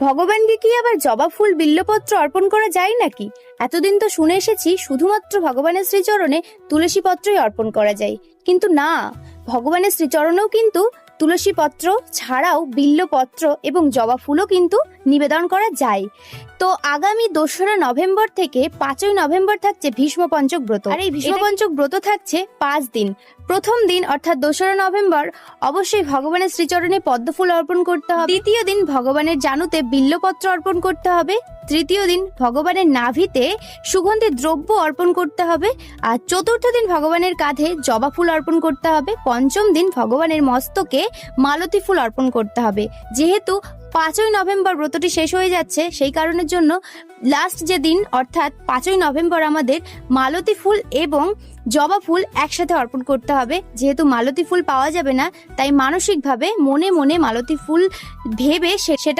ভগবানকে কি আবার জবা ফুল বিল্লপত্র অর্পণ করা যায় নাকি? এতদিন তো শুনে এসেছি শুধুমাত্র ভগবানের শ্রীচরণে তুলসী পত্রই অর্পণ করা যায়। কিন্তু না ভগবানের শ্রীচরণেও কিন্তু তুলসী পত্র ছাড়াও বিল্লপত্র এবং জবা ফুলও কিন্তু নিবেদন করা যায়। তো আগামী দোসরা নভেম্বর থেকে পাঁচই নভেম্বর থাকছে ভীষ্ম পঞ্চক ব্রত। আর এই ভীষ্ম পঞ্চক ব্রত থাকছে পাঁচ দিন। প্রথম দিন, অর্থাৎ দোসরা নভেম্বর, অবশ্যই ভগবানের শ্রীচরণে পদ্মফুল অর্পণ করতে হবে। দ্বিতীয় দিন ভগবানের জানুতে বিল্লপত্র অর্পণ করতে হবে। তৃতীয় দিন ভগবানের নাভিতে সুগন্ধি দ্রব্য অর্পণ করতে হবে। আর চতুর্থ দিন ভগবানের কাঁধে জবা ফুল অর্পণ করতে হবে। পঞ্চম দিন ভগবানের মস্তকে মালতী ফুল অর্পণ করতে হবে। যেহেতু পাঁচই নভেম্বর ব্রতটি শেষ হয়ে যাচ্ছে, সেই কারণের জন্য লাস্ট যে দিন, অর্থাৎ পাঁচই নভেম্বর আমাদের মালতী ফুল এবং জবা ফুল একসাথে অর্পণ করতে হবে। যেহেতু মালতী ফুল পাওয়া যাবে না, তাই মানসিকভাবে মনে মনে মালতী ফুল ভেবে সেটাকে